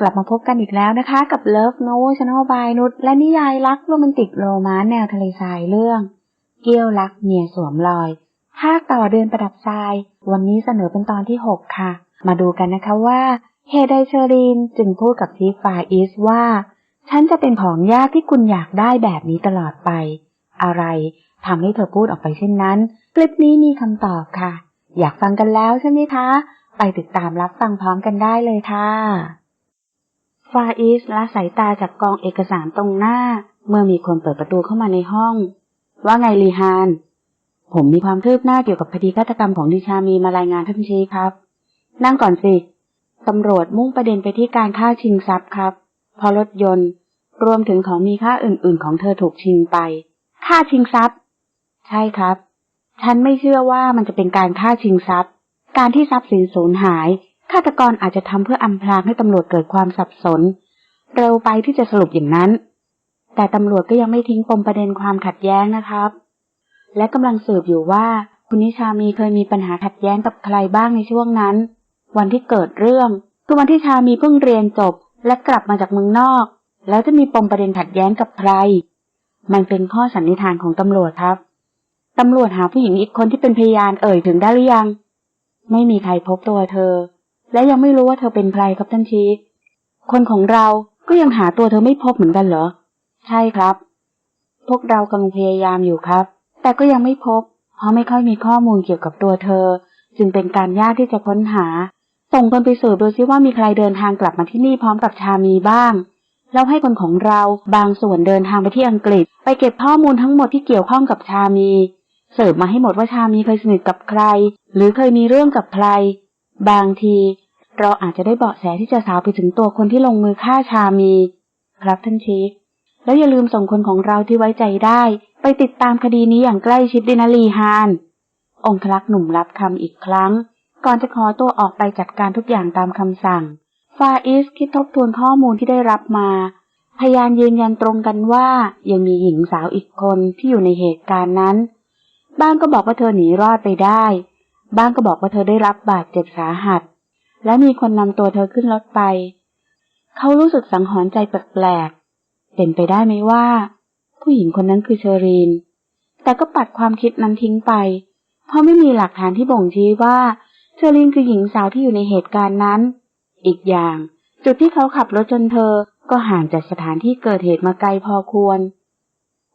กลับมาพบกันอีกแล้วนะคะ กับ Love No Channel by นุชและนิยายรักโรแมนติกโรมานแนวทะเลทรายเรื่อง เกี้ยวรักเมียสวมรอย ภาคต่อเดือนประดับทราย วันนี้เสนอเป็นตอนที่ 6 ค่ะ มาดูกันนะคะว่าเฮไดเชอรีนจึงพูดกับทีฟาอิสว่า ฉันจะเป็นของยากที่คุณอยากได้แบบนี้ตลอดไป อะไรทำให้เธอพูดออกไปเช่นนั้น คลิปนี้มีคำตอบค่ะ อยากฟังกันแล้วใช่ไหมคะ ไปติดตามรับฟังพร้อมกันได้เลยค่ะ ฟาอิสละสายตาจากกองเอกสารตรงหน้า เมื่อมีคนเปิดประตูเข้ามาในห้อง ว่าไงลีฮาน ผมมีความคืบหน้าเกี่ยวกับคดีฆาตกรรมของดิชามีมารายงานท่านชีครับ นั่งก่อนสิตำรวจมุ่งประเด็นไปที่การฆ่าชิงทรัพย์ครับ พอรถยนต์ รวมถึงของมีค่าอื่น ๆ ของเธอถูกชิงไปฆ่าชิงทรัพย์ ใช่ครับ ฉันไม่เชื่อว่ามันจะเป็นการฆ่าชิงทรัพย์ การที่ทรัพย์สินสูญหายาตกรอาจจะทำเพื่ออำพรางให้ตำรวจเกิดความสับสน เร็วไปที่จะสรุปอย่างนั้น แต่ตำรวจก็ยังไม่ทิ้งปมประเด็นความขัดแย้งนะครับ และกำลังสืบอยู่ว่าคุณนิชามีเคยมีปัญหาขัดแย้งกับใครบ้างในช่วงนั้น วันที่เกิดเรื่องคือวันที่ชามีเพิ่งเรียนจบ และกลับมาจากเมืองนอก แล้วจะมีปมประเด็นขัดแย้งกับใคร มันเป็นข้อสันนิษฐานของตำรวจครับตำรวจหาผู้หญิงอีกคนที่เป็นพยานเอ่ยถึงได้หรือยัง ไม่มีใครพบตัวเธอ และยังไม่รู้ว่าเธอเป็นใครครับท่านชีคคนของเราก็ยังหาตัวเธอไม่พบเหมือนกันเหรอ ใช่ครับ พวกเรากำลังพยายามอยู่ครับ แต่ก็ยังไม่พบ เพราะไม่ค่อยมีข้อมูลเกี่ยวกับตัวเธอ จึงเป็นการยากที่จะค้นหา ส่งคนไปสืบดูซิว่ามีใครเดินทางกลับมาที่นี่พร้อมกับชามีบ้าง แล้วให้คนของเราบางส่วนเดินทางไปที่อังกฤษ ไปเก็บข้อมูลทั้งหมดที่เกี่ยวข้องกับชามี เสิร์ฟมาให้หมดว่าชามีเคยสนิทกับใคร หรือเคยมีเรื่องกับใคร บางทีเราอาจจะได้เบาะแสที่จะสาวไปถึงตัวคนที่ลงมือฆ่าชามี ครับท่านชีคแล้วอย่าลืมส่งคนของเราที่ไว้ใจได้ ไปติดตามคดีนี้อย่างใกล้ชิดดินาลีฮาน องคลักษ์หนุ่มรับคำอีกครั้ง ก่อนจะขอตัวออกไปจัดการทุกอย่างตามคำสั่ง ฟาอิสคิดทบทวนข้อมูลที่ได้รับมา พยานยืนยันตรงกันว่ายังมีหญิงสาวอีกคนที่อยู่ในเหตุการณ์นั้น บ้างก็บอกว่าเธอหนีรอดไปได้ บ้างก็บอกว่าเธอได้รับบาดเจ็บสาหัส และมีคนนำตัวเธอขึ้นรถไป เขารู้สึกสังหรณ์ใจแปลกๆเป็นไปได้ไหมว่า ผู้หญิงคนนั้นคือเชอรีน แต่ก็ปัดความคิดนั้นทิ้งไป เพราะไม่มีหลักฐานที่บ่งชี้ว่าเชอรีนคือหญิงสาวที่อยู่ในเหตุการณ์นั้น อีกอย่าง จุดที่เขาขับรถจนเธอ ก็ห่างจากสถานที่เกิดเหตุมาไกลพอควร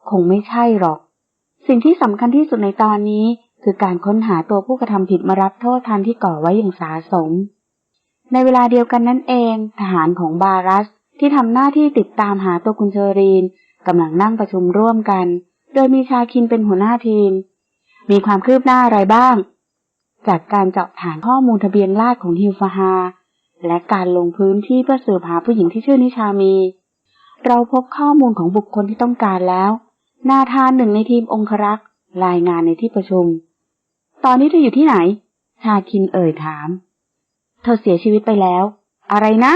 คงไม่ใช่หรอก สิ่งที่สำคัญที่สุดในตอนนี้ คือการค้นหาตัวผู้กระทำผิดมารับโทษทันที่ก่อไว้อย่างสาสม ในเวลาเดียวกันนั่นเอง ทหารของบารัสที่ทำหน้าที่ติดตามหาตัวคุณเชอรีนกำลังนั่งประชุมร่วมกัน โดยมีชาคินเป็นหัวหน้าทีม มีความคืบหน้าอะไรบ้าง จากการเจาะฐานข้อมูลทะเบียนราษของฮิวฟาฮาและการลงพื้นที่เพื่อสืบหาผู้หญิงที่ชื่อนิชามี เราพบข้อมูลของบุคคลที่ต้องการแล้วนาธานหนึ่งในทีมองครักษ์รายงานในที่ประชุม ตอนนี้เธออยู่ที่ไหน ชาคินเอ่ยถาม เธอเสียชีวิตไปแล้ว อะไรนะ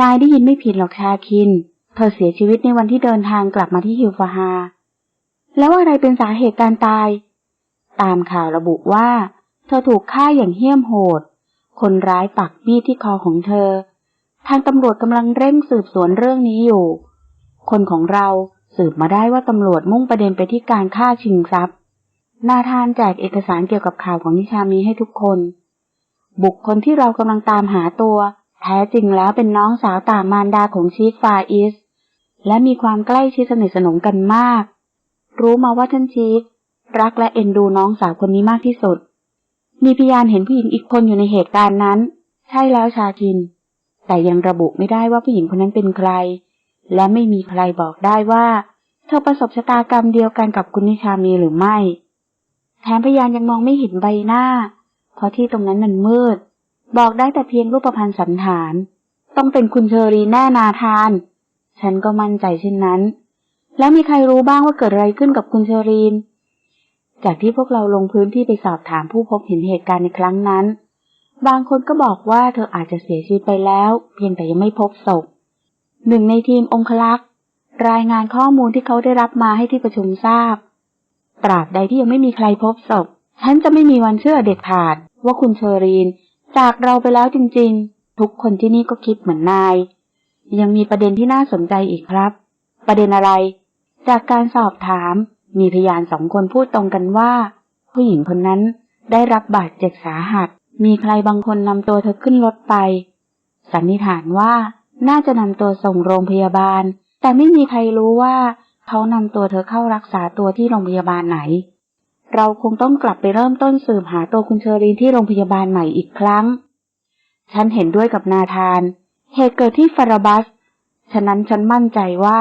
นายได้ยินไม่ผิดหรอกชาคิน เธอเสียชีวิตในวันที่เดินทางกลับมาที่ฮิวฟาฮา แล้วอะไรเป็นสาเหตุการตาย ตามข่าวระบุว่า เธอถูกฆ่าอย่างเหี้ยมโหด คนร้ายปักมีดที่คอของเธอ ทางตำรวจกำลังเร่งสืบสวนเรื่องนี้อยู่ คนของเราสืบมาได้ว่าตำรวจมุ่งประเด็นไปที่การฆ่าชิงทรัพย์ นาธานแจกเอกสารเกี่ยวกับข่าวของนิชามีให้ทุกคน บุคคลที่เรากำลังตามหาตัว แท้จริงแล้วเป็นน้องสาวต่างมารดาของชีคฟาอิส และมีความใกล้ชิดสนิทสนมกันมาก รู้มาว่าท่านชีครักและเอ็นดูน้องสาวคนนี้มากที่สุด มีพยานเห็นผู้หญิงอีกคนอยู่ในเหตุการณ์นั้น ใช่แล้วชาคิน แต่ยังระบุไม่ได้ว่าผู้หญิงคนนั้นเป็นใคร และไม่มีใครบอกได้ว่า เธอประสบชะตากรรมเดียวกันกับคุณนิชามีหรือไม่ แถมพยานยังมองไม่เห็นใบหน้า เพราะที่ตรงนั้นมันมืด บอกได้แต่เพียงรูปพรรณสันฐาน ต้องเป็นคุณเชอรีแน่นาทาน ฉันก็มั่นใจเช่นนั้น แล้วมีใครรู้บ้างว่าเกิดอะไรขึ้นกับคุณเชอรีน จากที่พวกเราลงพื้นที่ไปสอบถามผู้พบเห็นเหตุการณ์ในครั้งนั้น บางคนก็บอกว่าเธออาจจะเสียชีวิตไปแล้ว เพียงแต่ยังไม่พบศพ หนึ่งในทีมองคลักษ์รายงานข้อมูลที่เขาได้รับมาให้ที่ประชุมทราบ ตราบใดที่ยังไม่มีใครพบศพ ฉันจะไม่มีวันเชื่อเด็ดขาด ว่าคุณเชอรีน จากเราไปแล้วจริงๆ ทุกคนที่นี่ก็คิดเหมือนนาย ยังมีประเด็นที่น่าสนใจอีกครับ ประเด็นอะไร จากการสอบถาม มีพยานสองคนพูดตรงกันว่า ผู้หญิงคนนั้นได้รับบาดเจ็บสาหัส มีใครบางคนนำตัวเธอขึ้นรถไป สันนิษฐานว่าน่าจะนำตัวส่งโรงพยาบาล แต่ไม่มีใครรู้ว่า เขานำตัวเธอเข้ารักษาตัวที่โรงพยาบาลไหน เราคงต้องกลับไปเริ่มต้นสืบหาตัวคุณเชอรีนที่โรงพยาบาลใหม่อีกครั้ง ฉันเห็นด้วยกับนาธาน เหตุเกิดที่ฟาราบัส ฉะนั้นฉันมั่นใจว่า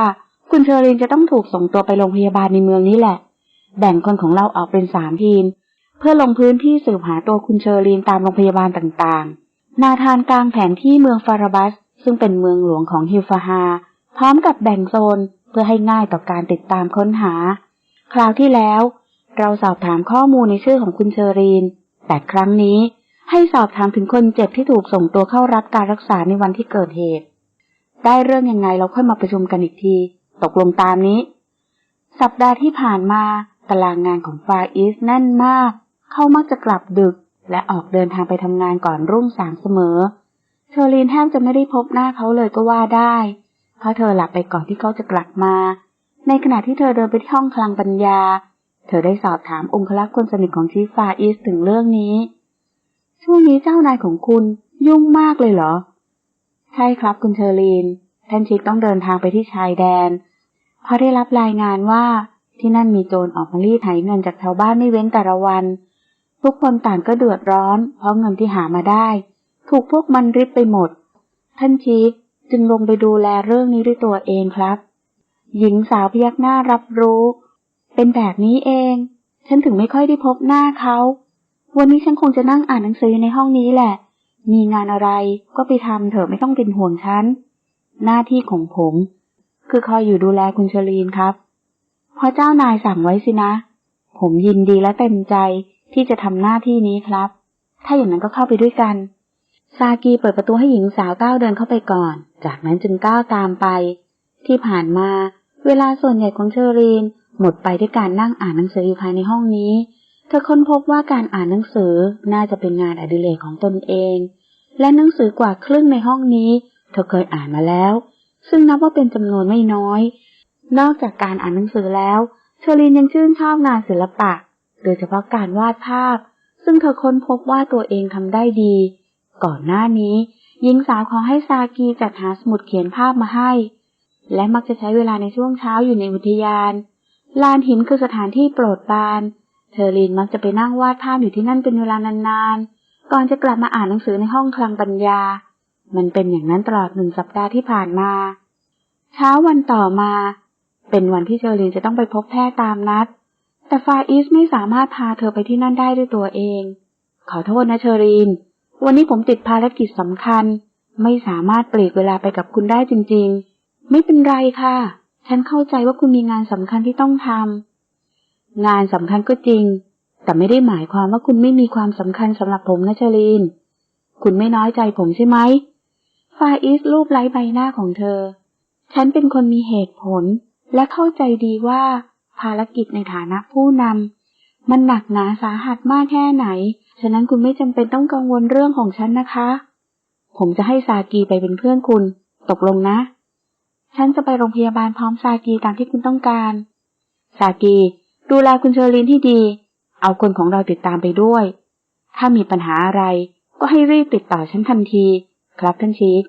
คุณเชอรีนจะต้องถูกส่งตัวไปโรงพยาบาลในเมืองนี้แหละ แบ่งคนของเราออกเป็นสามทีม เพื่อลงพื้นที่สืบหาตัวคุณเชอรีนตามโรงพยาบาลต่างๆ นาธานกลางแผนที่เมืองฟาราบัส ซึ่งเป็นเมืองหลวงของฮิลฟาฮาพร้อมกับแบ่งโซน เพื่อให้ง่ายต่อการติดตามค้นหา คราวที่แล้ว เราสอบถามข้อมูลในชื่อของคุณเชอรีน แต่ครั้งนี้ให้สอบถามถึงคนเจ็บที่ถูกส่งตัวเข้ารับการรักษาในวันที่เกิดเหตุ ได้เรื่องยังไงเราค่อยมาประชุมกันอีกที ตกลงตามนี้ สัปดาห์ที่ผ่านมาตารางงานของฟาอีสแน่นมาก เขามักจะกลับดึก และออกเดินทางไปทำงานก่อนรุ่งสางเสมอ เชอรีนแทบจะไม่ได้พบหน้าเขาเลยก็ว่าได้ เพราะเธอหลับไปก่อนที่เขาจะกลับมา ในขณะที่เธอเดินไปที่ห้องคลังปัญญา เธอได้สอบถามองคลักษ์คนสนิทของชีฟาอีสถึงเรื่องนี้ ช่วงนี้เจ้านายของคุณยุ่งมากเลยเหรอ ใช่ครับคุณเชอรีน ท่านชิกต้องเดินทางไปที่ชายแดน เพราะได้รับรายงานว่าที่นั่นมีโจรออกมารีดไถเงินจากชาวบ้านไม่เว้นแต่ละวัน ทุกคนต่างก็เดือดร้อน เพราะเงินที่หามาได้ ถูกพวกมันริบไปหมด ท่านชิก จึงลงไปดูแลเรื่องนี้ด้วยตัวเองครับ หญิงสาวพยักหน้ารับรู้ เป็นแบบนี้เอง ฉันถึงไม่ค่อยได้พบหน้าเขา วันนี้ฉันคงจะนั่งอ่านหนังสือในห้องนี้แหละ มีงานอะไรก็ไปทำเถอะไม่ต้องเป็นห่วงฉัน หน้าที่ของผม คือคอยอยู่ดูแลคุณเชลีนครับเพราะเจ้านายสั่งไว้สินะ ผมยินดีและเต็มใจที่จะทำหน้าที่นี้ครับ ถ้าอย่างนั้นก็เข้าไปด้วยกัน ซากีเปิดประตูให้หญิงสาวก้าวเดินเข้าไปก่อน จากนั้นจึงก้าวตามไป ที่ผ่านมา เวลาส่วนใหญ่ของเชอรีน หมดไปด้วยการนั่งอ่านหนังสืออยู่ภายในห้องนี้ เธอค้นพบว่าการอ่านหนังสือน่าจะเป็นงานอดิเรกของตนเอง และหนังสือกว่าครึ่งในห้องนี้ เธอเคยอ่านมาแล้ว ซึ่งนับว่าเป็นจำนวนไม่น้อย นอกจากการอ่านหนังสือแล้ว เชอรีนยังชื่นชอบงานศิลปะ โดยเฉพาะการวาดภาพ ซึ่งเธอค้นพบว่าตัวเองทำได้ดี ก่อนหน้านี้ หญิงสาวขอให้ซากีจัดหาสมุดเขียนภาพมาให้ และมักจะใช้เวลาในช่วงเช้าอยู่ในอุทยาน ลานหินคือสถานที่โปรดปราน เธอรีนมักจะไปนั่งวาดภาพอยู่ที่นั่นเป็นเวลานานๆ ก่อนจะกลับมาอ่านหนังสือในห้องคลังปัญญา มันเป็นอย่างนั้นตลอดหนึ่งสัปดาห์ที่ผ่านมา เช้าวันต่อมา เป็นวันที่เชอรีนจะต้องไปพบแพทย์ตามนัด แต่ฟาอิสไม่สามารถพาเธอไปที่นั่นได้ด้วยตัวเอง ขอโทษนะเชอรีน วันนี้ผมติดภารกิจสำคัญ ไม่สามารถเปลีกเวลาไปกับคุณได้จริง ๆ ไม่เป็นไรค่ะ ฉันเข้าใจว่าคุณมีงานสำคัญที่ต้องทำงานสำคัญก็จริง แต่ไม่ได้หมายความว่าคุณไม่มีความสำคัญสำหรับผมนะเชอรีน คุณไม่น้อยใจผมใช่ไหมฟาอิสรูปไล้ใบหน้าของเธอ ฉันเป็นคนมีเหตุผล และเข้าใจดีว่าภารกิจในฐานะผู้นำ มันหนักหนาสาหัสมากแค่ไหน ฉะนั้นคุณไม่จำเป็นต้องกังวลเรื่องของฉันนะคะ ผมจะให้ซากีไปเป็นเพื่อนคุณ ตกลงนะ ฉันจะไปโรงพยาบาลพร้อมซากีตามที่คุณต้องการ ซากี ดูแลคุณเชอรีนที่ดี เอาคนของเราติดตามไปด้วย ถ้ามีปัญหาอะไร ก็ให้รีบติดต่อฉันทันที ครับท่านชีค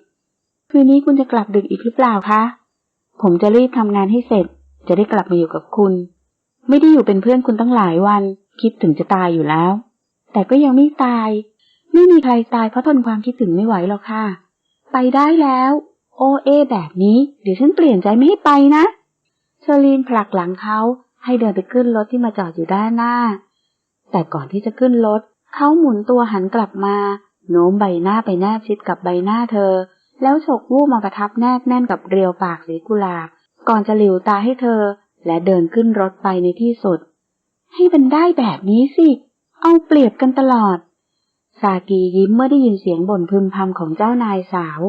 คืนนี้คุณจะกลับดึกอีกหรือเปล่าคะ ผมจะรีบทำงานให้เสร็จ จะได้กลับมาอยู่กับคุณ ไม่ได้อยู่เป็นเพื่อนคุณตั้งหลายวัน คิดถึงจะตายอยู่แล้ว แต่ก็ยังไม่ตาย ไม่มีใครตายเพราะทนความคิดถึงไม่ไหวหรอกค่ะ ไปได้แล้ว โอเอ แบบนี้ เดี๋ยวฉันเปลี่ยนใจไม่ให้ไปนะเชอรีนผลักหลังเขาให้เดินไปขึ้นรถที่มาจอดอยู่ด้านหน้า แต่ก่อนที่จะขึ้นรถเขาหมุนตัวหันกลับมาโน้มใบหน้าไปแนบชิดกับใบหน้าเธอ แล้วฉกวูบมาประทับแนบแน่นกับเรียวปากสีกุหลาบ ก่อนจะหลิวตาให้เธอ และเดินขึ้นรถไปในที่สุด ให้มันได้แบบนี้สิ เอาเปรียบกันตลอด ซากียิ้มเมื่อได้ยินเสียงบ่นพึมพำของเจ้านายสาว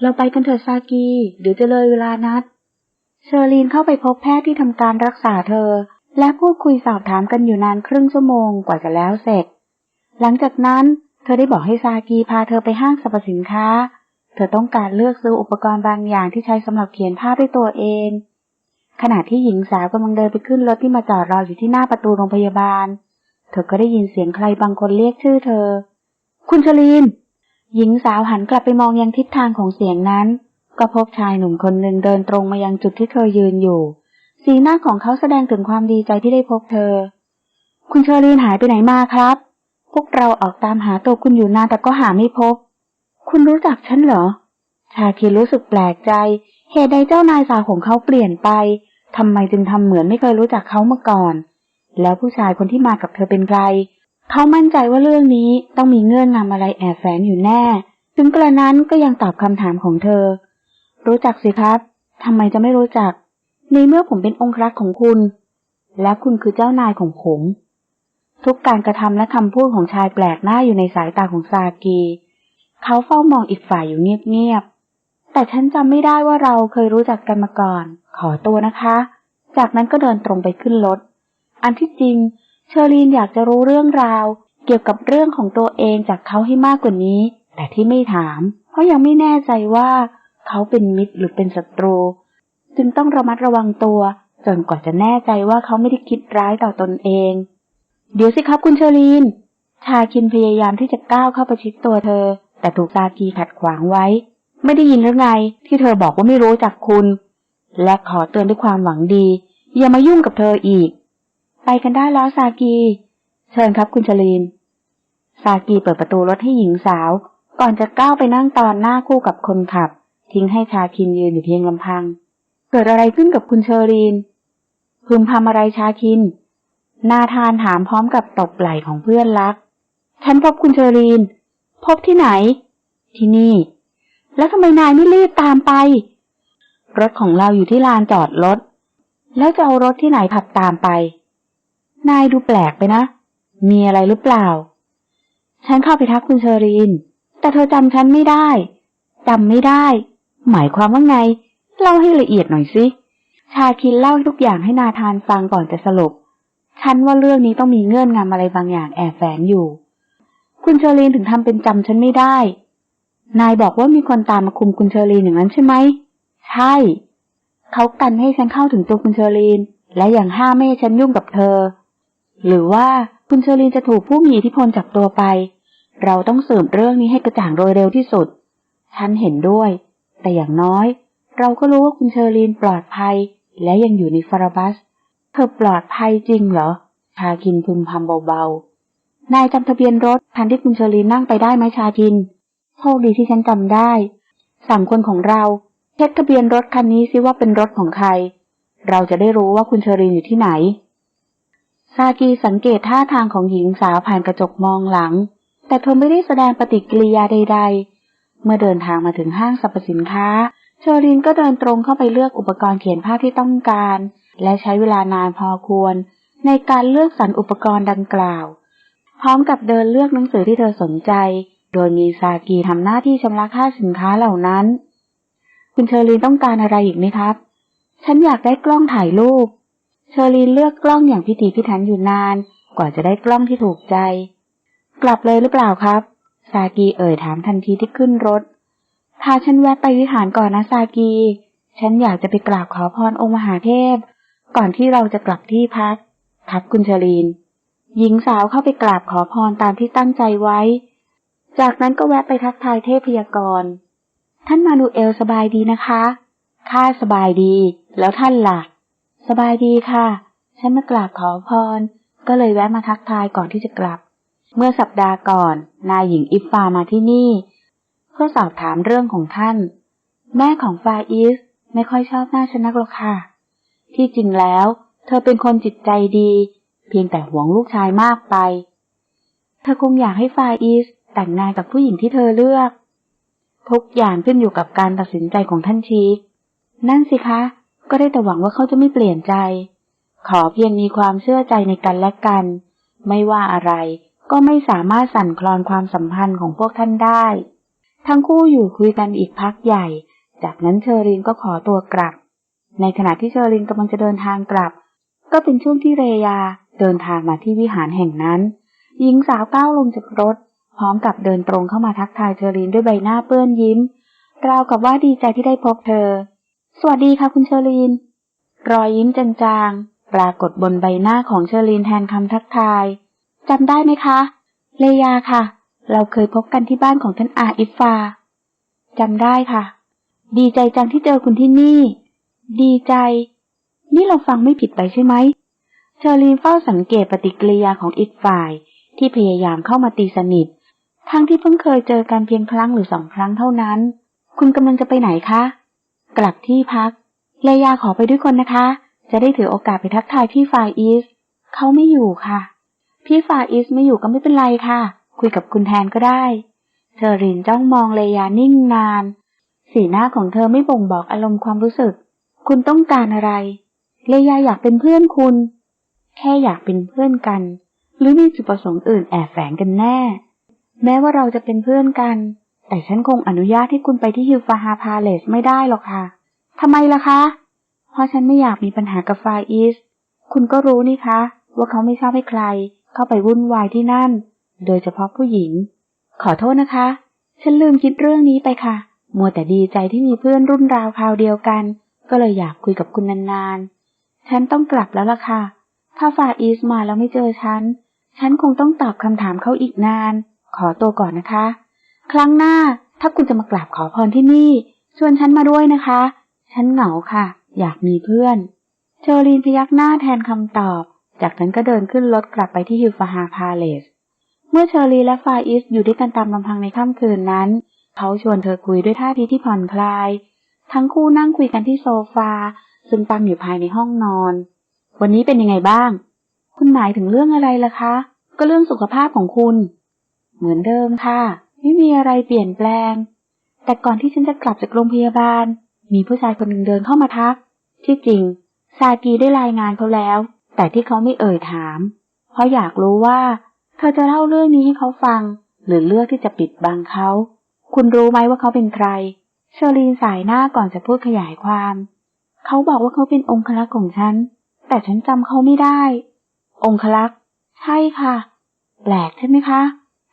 เราไปกันเถอะซากีเดี๋ยวจะเลยเวลานัด เชอรีนเข้าไปพบแพทย์ที่ทำการรักษาเธอ และพูดคุยสอบถามกันอยู่นานครึ่งชั่วโมงกว่าจะแล้วเสร็จ หลังจากนั้นเธอได้บอกให้ซากีพาเธอไปห้างสรรพสินค้า เธอต้องการเลือกซื้ออุปกรณ์บางอย่างที่ใช้สำหรับเขียนภาพด้วยตัวเอง ขณะที่หญิงสาวกำลังเดินไปขึ้นรถที่มาจอดรออยู่ที่หน้าประตูโรงพยาบาล เธอก็ได้ยินเสียงใครบางคนเรียกชื่อเธอ คุณชลีน หญิงสาวหันกลับไปมองยังทิศทางของเสียงนั้น ก็พบชายหนุ่มคนหนึ่งเดินตรงมายังจุดที่เธอยืนอยู่ สีหน้าของเขาแสดงถึงความดีใจที่ได้พบเธอ คุณเชอรีนหายไปไหนมาครับ พวกเราออกตามหาตัวคุณอยู่นานแต่ก็หาไม่พบ คุณรู้จักฉันเหรอ ชาคินรู้สึกแปลกใจ เหตุใดเจ้านายสาวของเขาเปลี่ยนไป ทำไมจึงทำเหมือนไม่เคยรู้จักเขามาก่อน แล้วผู้ชายคนที่มากับเธอเป็นใคร เขามั่นใจว่าเรื่องนี้ต้องมีเงื่อนงำอะไรแอบแฝงอยู่แน่ ถึงกระนั้นก็ยังตอบคำถามของเธอ รู้จักสิครับ ทำไมจะไม่รู้จัก ในเมื่อผมเป็นองครักษ์ของคุณ และคุณคือเจ้านายของผม ทุกการกระทำและคำพูดของชายแปลกหน้าอยู่ในสายตาของซากี เขาเฝ้ามองอีกฝ่ายอยู่เงียบๆแต่ฉันจำไม่ได้ว่าเราเคยรู้จักกันมาก่อน ขอตัวนะคะ จากนั้นก็เดินตรงไปขึ้นรถ อันที่จริง เชอรีนอยากจะรู้เรื่องราว เกี่ยวกับเรื่องของตัวเองจากเขาให้มากกว่านี้ แต่ที่ไม่ถาม เพราะยังไม่แน่ใจว่า เขาเป็นมิตรหรือเป็นศัตรู จึงต้องระมัดระวังตัว จนกว่าจะแน่ใจว่าเขาไม่ได้คิดร้ายต่อตนเอง เดี๋ยวสิครับคุณเชอรีน ชาคินพยายามที่จะก้าวเข้าประชิดตัวเธอ แต่ถูกซากีขัดขวางไว้ ไม่ได้ยินหรือไง ที่เธอบอกว่าไม่รู้จักคุณ และขอเตือนด้วยความหวังดี อย่ามายุ่งกับเธออีก ไปกันได้แล้วซากี เชิญครับคุณชลีน ซากีเปิดประตูรถให้หญิงสาว ก่อนจะก้าวไปนั่งตอนหน้าคู่กับคนขับ ทิ้งให้ชาคินยืนอยู่เพียงลำพัง เกิดอะไรขึ้นกับคุณเชอรีนพึมพำอะไรชาคิน นาธานถามพร้อมกับตบไหล่ของเพื่อนรัก ฉันพบคุณเชอรีน พบที่ไหน ที่นี่ แล้วทำไมนายไม่รีบตามไป รถของเราอยู่ที่ลานจอดรถ แล้วจะเอารถที่ไหนขับตามไป นายดูแปลกไปนะ มีอะไรหรือเปล่า ฉันเข้าไปทักคุณเชอรีน แต่เธอจำฉันไม่ได้จำไม่ได้ หมายความว่าไง เล่าให้ละเอียดหน่อยสิ ชาคินเล่าทุกอย่างให้นาธานฟังก่อนจะสรุปฉันว่าเรื่องนี้ต้องมีเงื่อนงำอะไรบางอย่างแอบแฝงอยู่ คุณเชอรีนถึงทำเป็นจำฉันไม่ได้ นายบอกว่ามีคนตามมาคุมคุณเชอรีนอย่างนั้นใช่ไหม ใช่ เขากันให้ฉันเข้าถึงตัวคุณเชอรีน และอย่างห้ามไม่ให้ฉันยุ่งกับเธอ หรือว่าคุณเชอรีนจะถูกผู้มีอิทธิพลจับตัวไป เราต้องสืบเรื่องนี้ให้กระจ่างโดยเร็วที่สุด ฉันเห็นด้วย แต่อย่างน้อย เราก็รู้ว่าคุณเชอรีนปลอดภัย และยังอยู่ในฟาราบัส เธอปลอดภัยจริงเหรอชาคินพึมพำเบาๆ นายจำทะเบียนรถทันที่คุณเชอรีนนั่งไปได้ไหมชาคิน โชคดีที่ฉันจำได้ สามคนของเรา ช็คทะเบียนรถคันนี้ซิว่าเป็นรถของใคร เราจะได้รู้ว่าคุณเชอรีนอยู่ที่ไหน ซากีสังเกตท่าทางของหญิงสาวผ่านกระจกมองหลัง แต่เธอไม่ได้แสดงปฏิกิริยาใด ๆ เมื่อเดินทางมาถึงห้างสรรพสินค้า เชอรีนก็เดินตรงเข้าไปเลือกอุปกรณ์เขียนภาพที่ต้องการ และใช้เวลานานพอควร ในการเลือกสรรอุปกรณ์ดังกล่าว พร้อมกับเดินเลือกหนังสือที่เธอสนใจ โดยมีซากีทำหน้าที่ชำระค่าสินค้าเหล่านั้น คุณเชอรีนต้องการอะไรอีกไหมครับ ฉันอยากได้กล้องถ่ายรูป เชอรีนเลือกกล้องอย่างพิถีพิถันอยู่นาน กว่าจะได้กล้องที่ถูกใจ กลับเลยหรือเปล่าครับ ซากีเอ่ยถามทันทีที่ขึ้นรถ พาฉันแวะไปวิหารก่อนนะซากี ฉันอยากจะไปกราบขอพรองค์มหาเทพ ก่อนที่เราจะกลับที่พัก ครับคุณเชอรีน หญิงสาวเข้าไปกราบขอพรตามที่ตั้งใจไว้ จากนั้นก็แวะไปทักทายเทพพยากรณ์ ท่านมานูเอลสบายดีนะคะ ข้าสบายดี แล้วท่านล่ะ สบายดีค่ะ ฉันมากราบขอพร ก็เลยแวะมาทักทายก่อนที่จะกลับ เมื่อสัปดาห์ก่อน นายหญิงอิฟฟามาที่นี่ เพื่อสอบถามเรื่องของท่าน แม่ของฟาอิสไม่ค่อยชอบหน้าฉันนักหรอกค่ะ ที่จริงแล้ว เธอเป็นคนจิตใจดี เพียงแต่หวงลูกชายมากไป เธอคงอยากให้ฟาอิสแต่งงานกับผู้หญิงที่เธอเลือก ทุกอย่างขึ้นอยู่กับการตัดสินใจของท่านชีคนั่นสิคะ ก็ได้แต่หวังว่าเขาจะไม่เปลี่ยนใจ ขอเพียงมีความเชื่อใจในกันและกัน ไม่ว่าอะไรก็ไม่สามารถสั่นคลอนความสัมพันธ์ของพวกท่านได้ ทั้งคู่อยู่คุยกันอีกพักใหญ่ จากนั้นเชอรินก็ขอตัวกลับ ในขณะที่เชอรินกำลังจะเดินทางกลับ ก็เป็นช่วงที่เรยาเดินทางมาที่วิหารแห่งนั้น หญิงสาวก้าวลงจากรถ ร้อมกับเดินตรงเข้ามาทักทายเชอรินด้วยใบหน้าเปื้อนยิ้ม ราวกับว่าดีใจที่ได้พบเธอ สวัสดีค่ะคุณเชอรีน รอยยิ้มจางๆ ปรากฏบนใบหน้าของเชอรีนแทนคำทักทายจำได้ไหมคะ เลยาค่ะ เราเคยพบกันที่บ้านของท่านอาอิฟฟาจำได้ค่ะ ดีใจจังที่เจอคุณที่นี่ ดีใจ นี่เราฟังไม่ผิดไปใช่ไหม เชอรีนเฝ้าสังเกตปฏิกิริยาของอีกฝ่ายที่พยายามเข้ามาตีสนิท ทั้งที่เพิ่งเคยเจอกันเพียงครั้งหรือสองครั้งเท่านั้น คุณกำลังจะไปไหนคะ กลับที่พักเลยาขอไปด้วยคนนะคะ จะได้ถือโอกาสไปทักทายพี่ฟาอีสเขาไม่อยู่ค่ะ พี่ฟาอีสไม่อยู่ก็ไม่เป็นไรค่ะ คุยกับคุณแทนก็ได้เชอรินจ้องมองเลยานิ่งนาน สีหน้าของเธอไม่บ่งบอกอารมณ์ความรู้สึก คุณต้องการอะไร เลยาอยากเป็นเพื่อนคุณ แค่อยากเป็นเพื่อนกัน หรือมีจุดประสงค์อื่นแอบแฝงกันแน่ แม้ว่าเราจะเป็นเพื่อนกัน แต่ฉันคงอนุญาตให้คุณไปที่ฮิลฟาฮาพาเลสไม่ได้หรอกค่ะทำไมล่ะคะ เพราะฉันไม่อยากมีปัญหากับฟาอีส คุณก็รู้นี่คะ ว่าเขาไม่ชอบให้ใคร เข้าไปวุ่นวายที่นั่น โดยเฉพาะผู้หญิง ขอโทษนะคะ ฉันลืมคิดเรื่องนี้ไปค่ะ มัวแต่ดีใจที่มีเพื่อนรุ่นราวคราวเดียวกัน ก็เลยอยากคุยกับคุณนานๆ ฉันต้องกลับแล้วล่ะค่ะ ถ้าฟาอีสมาแล้วไม่เจอฉัน ฉันคงต้องตอบคำถามเขาอีกนาน ขอตัวก่อนนะคะ ครั้งหน้าถ้าคุณจะมากราบขอพรที่นี่ ชวนฉันมาด้วยนะคะ ฉันเหงาค่ะ อยากมีเพื่อน เชอรีนพยักหน้าแทนคำตอบ จากนั้นก็เดินขึ้นรถกลับไปที่ฮิลฟาฮาพาเลส เมื่อเชอรีและฟาอิสอยู่ด้วยกันตามลำพังในค่ำคืนนั้น เขาชวนเธอคุยด้วยท่าทีที่ผ่อนคลาย ทั้งคู่นั่งคุยกันที่โซฟา ซึ่งตั้งอยู่ภายในห้องนอน วันนี้เป็นยังไงบ้าง คุณหมายถึงเรื่องอะไรล่ะคะ ก็เรื่องสุขภาพของคุณ เหมือนเดิมค่ะ ไม่มีอะไรเปลี่ยนแปลง แต่ก่อนที่ฉันจะกลับจากโรงพยาบาล มีผู้ชายคนหนึ่งเดินเข้ามาทัก ที่จริง ซากีได้รายงานเขาแล้ว แต่ที่เขาไม่เอ่ยถาม เพราะอยากรู้ว่าเธอจะเล่าเรื่องนี้ให้เขาฟัง หรือเลือกที่จะปิดบังเขา คุณรู้ไหมว่าเขาเป็นใคร เชอรีนสายหน้าก่อนจะพูดขยายความ เขาบอกว่าเขาเป็นองคลักษ์ของฉัน แต่ฉันจำเขาไม่ได้ องคลักษ์ ใช่ค่ะ แปลกใช่ไหมคะ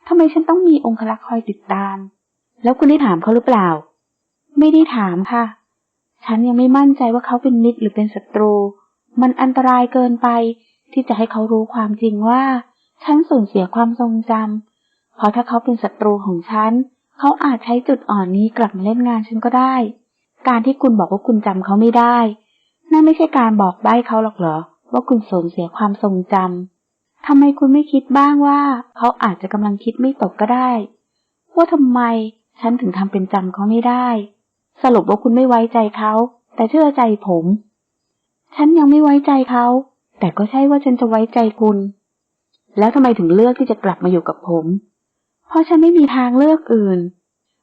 ทำไมฉันต้องมีองคลักษ์คอยติดตาม แล้วคุณได้ถามเขาหรือเปล่า ไม่ได้ถามค่ะ ฉันยังไม่มั่นใจว่าเขาเป็นมิตรหรือเป็นศัตรู มันอันตรายเกินไป ที่จะให้เขารู้ความจริงว่า ฉันสูญเสียความทรงจำเพราะถ้าเขาเป็นศัตรูของฉัน เขาอาจใช้จุดอ่อนนี้กลับมาเล่นงานฉันก็ได้ การที่คุณบอกว่าคุณจำเขาไม่ได้ นั่นไม่ใช่การบอกใบ้เขาหรอกเหรอ ว่าคุณสูญเสียความทรงจำ ทำไมคุณไม่คิดบ้างว่าเขาอาจจะกำลังคิดไม่ตกก็ได้ ว่าทำไมฉันถึงทำเป็นจำเขาไม่ได้ สรุปว่าคุณไม่ไว้ใจเขา แต่เชื่อใจผม ฉันยังไม่ไว้ใจเขา แต่ก็ใช่ว่าฉันจะไว้ใจคุณ แล้วทำไมถึงเลือกที่จะกลับมาอยู่กับผม เพราะฉันไม่มีทางเลือกอื่น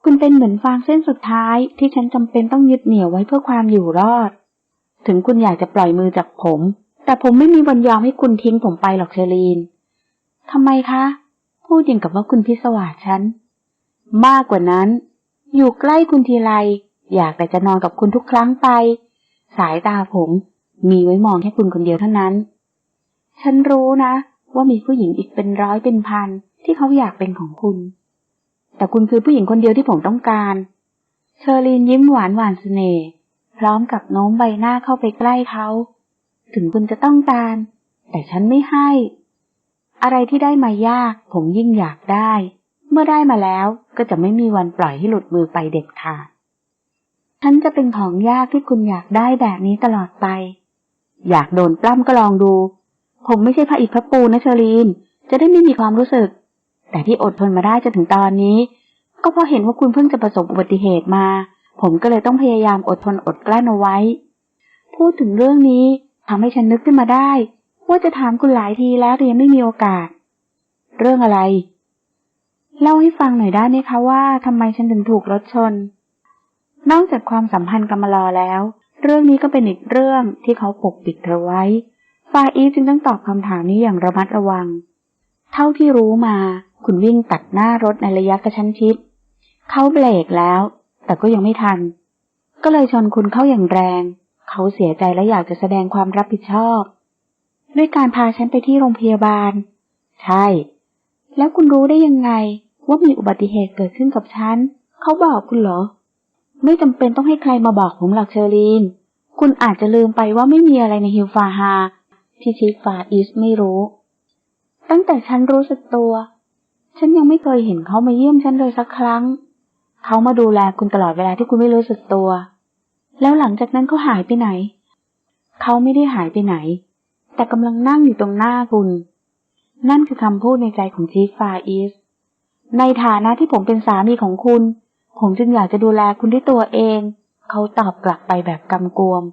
คุณเป็นเหมือนฟางเส้นสุดท้ายที่ฉันจำเป็นต้องยึดเหนี่ยวไว้เพื่อความอยู่รอด ถึงคุณอยากจะปล่อยมือจากผม แต่ผมไม่มีวันยอมให้คุณทิ้งผมไปหรอกเชลีนทำไมคะ พูดอย่างกับว่าคุณพิศวาสฉัน มากกว่านั้น อยู่ใกล้คุณทีไร อยากแต่จะนอนกับคุณทุกครั้งไป สายตาผมมีไว้มองแค่คุณคนเดียวเท่านั้น ฉันรู้นะ ว่ามีผู้หญิงอีกเป็นร้อยเป็นพันที่เขาอยากเป็นของคุณ แต่คุณคือผู้หญิงคนเดียวที่ผมต้องการ เชอรีนยิ้มหวานหวานเสน่ห์พร้อมกับโน้มใบหน้าเข้าไปใกล้เขา ถึงคุณจะต้องการ แต่ฉันไม่ให้ อะไรที่ได้มายาก ผมยิ่งอยากได้ เมื่อได้มาแล้วก็จะไม่มีวันปล่อยให้หลุดมือไปเด็ดขาดฉันจะเป็นของยากที่คุณอยากได้แบบนี้ตลอดไป อยากโดนปล้ำก็ลองดู ผมไม่ใช่พระอิฐพระปูนะเชอรีน จะได้ไม่มีความรู้สึก แต่ที่อดทนมาได้จนถึงตอนนี้ ก็เพราะเห็นว่าคุณเพิ่งจะประสบอุบัติเหตุมา ผมก็เลยต้องพยายามอดทนอดกลั้นเอาไว้ พูดถึงเรื่องนี้ ทำให้ฉันนึกขึ้นมาได้ ว่าจะถามคุณหลายทีแล้วแต่ยังไม่มีโอกาส เรื่องอะไร เล่าให้ฟังหน่อยได้ไหมคะว่าทำไมฉันถึงถูกรถชน นอกจากความสัมพันธ์กับมารอแล้ว เรื่องนี้ก็เป็นอีกเรื่องที่เขาปกปิดเธอไว้ ฟาอีฟจึงต้องตอบคำถามนี้อย่างระมัดระวัง เท่าที่รู้มา คุณวิ่งตัดหน้ารถในระยะกระชั้นชิด เขาเบรกแล้ว แต่ก็ยังไม่ทัน ก็เลยชนคุณเข้าอย่างแรง เขาเสียใจและอยากจะแสดงความรับผิดชอบ ด้วยการพาฉันไปที่โรงพยาบาล ใช่ แล้วคุณรู้ได้ยังไง ว่ามีอุบัติเหตุเกิดขึ้นกับฉัน เขาบอกคุณเหรอ ไม่จำเป็นต้องให้ใครมาบอกผมหรอกเชอรีน คุณอาจจะลืมไปว่าไม่มีอะไรในฮิลฟาฮาที่ชิฟาอีสไม่รู้ ตั้งแต่ฉันรู้สึกตัว ฉันยังไม่เคยเห็นเขามาเยี่ยมฉันเลยสักครั้ง เขามาดูแลคุณตลอดเวลาที่คุณไม่รู้สึกตัว แล้วหลังจากนั้นเขาหายไปไหน เขาไม่ได้หายไปไหน แต่กำลังนั่งอยู่ตรงหน้าคุณ นั่นคือคำพูดในใจของชีฟฟาอีส ในฐานะที่ผมเป็นสามีของคุณ ผมจึงอยากจะดูแลคุณด้วยตัวเอง เขาตอบกลับไปแบบกำกวม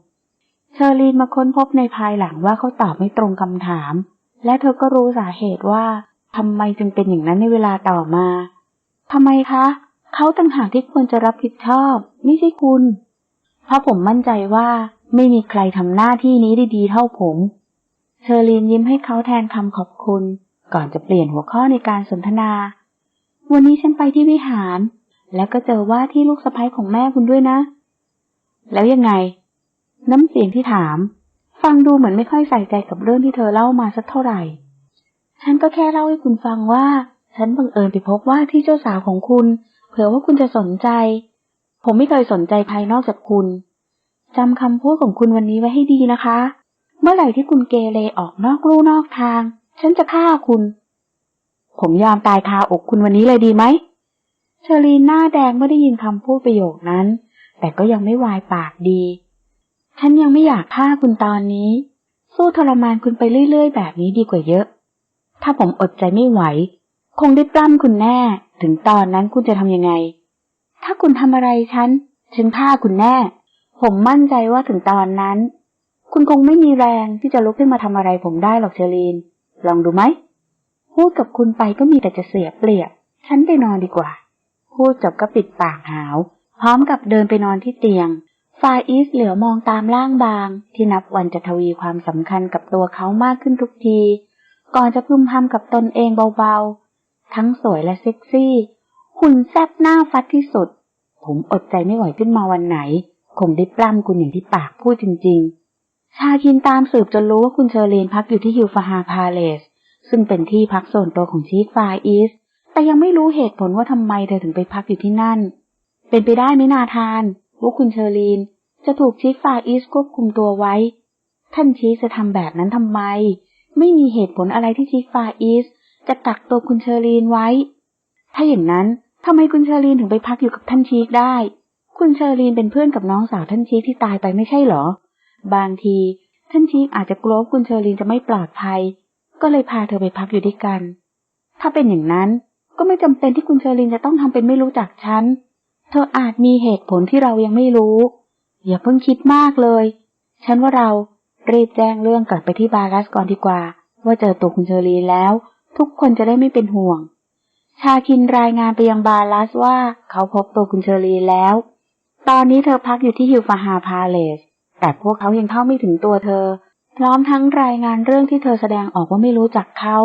เชอรีนมาค้นพบในภายหลังว่าเขาตอบไม่ตรงคำถาม และเธอก็รู้สาเหตุว่าทำไมจึงเป็นอย่างนั้นในเวลาต่อมาทำไมคะ เขาต่างหากที่ควรจะรับผิดชอบ ไม่ใช่คุณ เพราะผมมั่นใจว่าไม่มีใครทำหน้าที่นี้ได้ดีเท่าผม เชอรีนยิ้มให้เขาแทนคำขอบคุณ ก่อนจะเปลี่ยนหัวข้อในการสนทนา วันนี้ฉันไปที่วิหาร แล้วก็เจอว่าที่ลูกสะใภ้ของแม่คุณด้วยนะ แล้วยังไง น้ำเสียงที่ถาม ฟังดูเหมือนไม่ค่อยใส่ใจกับเรื่องที่เธอเล่ามาสักเท่าไหร่ ฉันก็แค่เล่าให้คุณฟังว่า ฉันบังเอิญไปพบว่าที่เจ้าสาวของคุณ เผื่อว่าคุณจะสนใจ ผมไม่เคยสนใจภายนอกจากคุณจำคำพูดของคุณวันนี้ไว้ให้ดีนะคะ เมื่อไหร่ที่คุณเกเรออกนอกลู่นอกทาง ฉันจะฆ่าคุณ ผมยอมตายคาอกคุณวันนี้เลยดีไหมเชอรีนหน้าแดงเมื่อได้ยินคำพูดประโยคนั้น แต่ก็ยังไม่วายปากดี ฉันยังไม่อยากฆ่าคุณตอนนี้ สู้ทรมานคุณไปเรื่อย ๆ แบบนี้ดีกว่าเยอะ ถ้าผมอดใจไม่ไหว คงได้ปล้ำคุณแน่ ถึงตอนนั้นคุณจะทำยังไง ถ้าคุณทำอะไรฉัน ฉันฆ่าคุณแน่ ผมมั่นใจว่าถึงตอนนั้น คุณคงไม่มีแรงที่จะลุกขึ้นมาทำอะไรผมได้หรอกเชอรีน ลองดูไหม พูดกับคุณไปก็มีแต่จะเสียเปรียบ ฉันไปนอนดีกว่า พูดจบก็ปิดปากหาว พร้อมกับเดินไปนอนที่เตียง ฟาอีสเหลียวมองตามร่างบาง ที่นับวันจะทวีความสำคัญกับตัวเขามากขึ้นทุกที ก่อนจะพึมพำกับตนเองเบาๆ ทั้งสวยและเซ็กซี่ หุ่นแซบหน้าฟัดที่สุด ผมอดใจไม่ไหวขึ้นมาวันไหน คงได้ปล้ำคุณอย่างที่ปากพูดจริง ๆ ชาคินตามสืบจนรู้ว่าคุณเชอรีนพักอยู่ที่ฮิวฟาฮาพาเลส ซึ่งเป็นที่พักส่วนตัวของชีคฟาอีส แต่ยังไม่รู้เหตุผลว่าทำไมเธอถึงไปพักอยู่ที่นั่น เป็นไปได้ไหมนาธานว่าคุณเชอรีนจะถูกชีคฟาอีสควบคุมตัวไว้ ท่านชีคจะทำแบบนั้นทำไม ไม่มีเหตุผลอะไรที่ชีคฟาอีสจะกักตัวคุณเชอรีนไว้ ถ้าอย่างนั้น ทำไมคุณเชอรีนถึงไปพักอยู่กับท่านชีคได้ คุณเชอรีนเป็นเพื่อนกับน้องสาวท่านชีคที่ตายไปไม่ใช่หรอ บางที ท่านชีคอาจจะกลัวคุณเชอรีนจะไม่ปลอดภัย ก็เลยพาเธอไปพักอยู่ด้วยกัน ถ้าเป็นอย่างนั้นก็ไม่จำเป็นที่คุณเชอรีนจะต้องทำเป็นไม่รู้จักฉัน เธออาจมีเหตุผลที่เรายังไม่รู้ อย่าเพิ่งคิดมากเลย ฉันว่าเรารีบแจ้งเรื่องกลับไปที่บารัสก่อนดีกว่า ว่าเจอตัวคุณเชอรีนแล้ว ทุกคนจะได้ไม่เป็นห่วง ชาคินรายงานไปยังบาลัสว่าเขาพบตัวคุณเชอรีแล้ว ตอนนี้เธอพักอยู่ที่ฮิวฟาฮาพาเลส แต่พวกเขายังเข้าไม่ถึงตัวเธอ พร้อมทั้งรายงานเรื่องที่เธอแสดงออกว่าไม่รู้จักเขา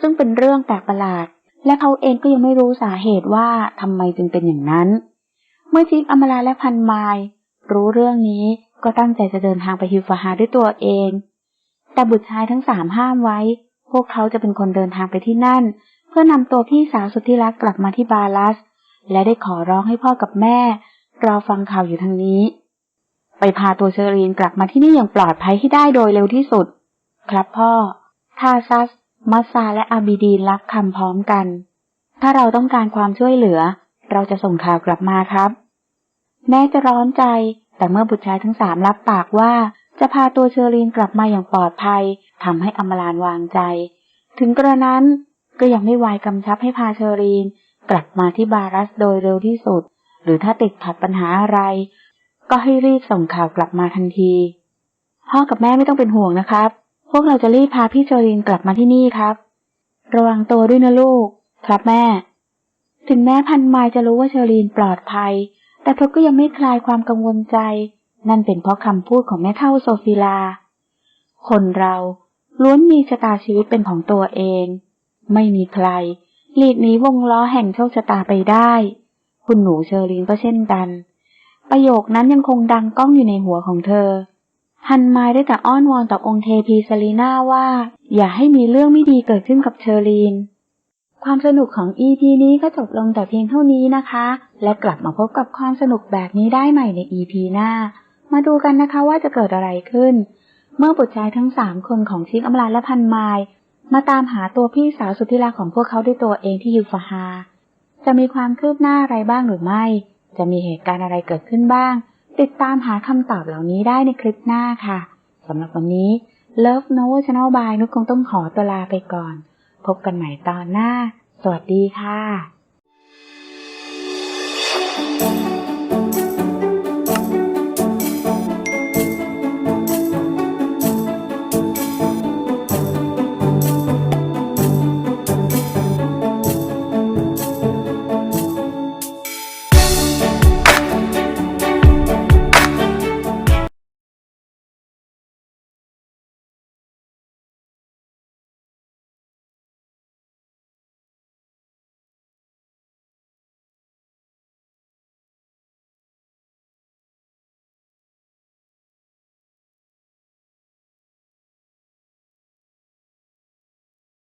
ซึ่งเป็นเรื่องแปลกประหลาด และเขาเองก็ยังไม่รู้สาเหตุว่าทำไมจึงเป็นอย่างนั้น เมื่อชิคอมราและพันไมล์รู้เรื่องนี้ก็ตั้งใจจะเดินทางไปฮิวฟาฮาด้วยตัวเอง แต่บุตรชายทั้งสามห้ามไว้ พวกเขาจะเป็นคนเดินทางไปที่นั่น พื่อนำตัวพี่สาวสุดที่รักกลับมาที่บาลัส และได้ขอร้องให้พ่อกับแม่ รอฟังข่าวอยู่ทางนี้ ไปพาตัวเชอรีนกลับมาที่นี่อย่างปลอดภัยให้ได้โดยเร็วที่สุด ครับพ่อทาซัสมัสซาและอาบิดีนรับคำพร้อมกัน ถ้าเราต้องการความช่วยเหลือ เราจะส่งข่าวกลับมาครับ แม่จะร้อนใจ แต่เมื่อบุตรชายทั้งสามรับปากว่า จะพาตัวเชอรีนกลับมาอย่างปลอดภัยทำให้อมรานวางใจ ถึงกระนั้น ก็ยังไม่วายกำชับให้พาเชอรีน กลับมาที่บารัสโดยเร็วที่สุด หรือถ้าติดขัดปัญหาอะไร ก็ให้รีบส่งข่าวกลับมาทันที พ่อกับแม่ไม่ต้องเป็นห่วงนะครับ พวกเราจะรีบพาพี่เชอรีนกลับมาที่นี่ครับ ระวังตัวด้วยนะลูก ครับแม่ ถึงแม้พันไมล์จะรู้ว่าเชอรีนปลอดภัย แต่เธอก็ยังไม่คลายความกังวลใจ นั่นเป็นเพราะคำพูดของแม่เท่าโซฟิลา คนเราล้วนมีชะตาชีวิตเป็นของตัวเอง ไม่มีใคร หลีกหนีวงล้อแห่งโชคชะตาไปได้ คุณหนูเชอรีนก็เช่นกัน ประโยคนั้นยังคงดังก้องอยู่ในหัวของเธอ ฮันไมได้แต่อ้อนวอนต่อองค์เทพีซาลีนาว่า อย่าให้มีเรื่องไม่ดีเกิดขึ้นกับเชอรีน ความสนุกของ EP นี้ก็จบลงแต่เพียงเท่านี้นะคะ และกลับมาพบกับความสนุกแบบนี้ได้ใหม่ใน EP หน้า มาดูกันนะคะว่าจะเกิดอะไรขึ้นเมื่อบุตรชายทั้งสามคนของชิคอมลาและพันไม มาตามหาตัวพี่สาวสุดที่รักของพวกเขาด้วยตัวเองที่ยูฟาฮา จะมีความคืบหน้าอะไรบ้างหรือไม่ จะมีเหตุการณ์อะไรเกิดขึ้นบ้าง ติดตามหาคำตอบเหล่านี้ได้ในคลิปหน้าค่ะสำหรับวันนี้ Love n o v e Channel by นุชคงต้องขอตัวลาไปก่อน พบกันใหม่ตอนหน้า สวัสดีค่ะ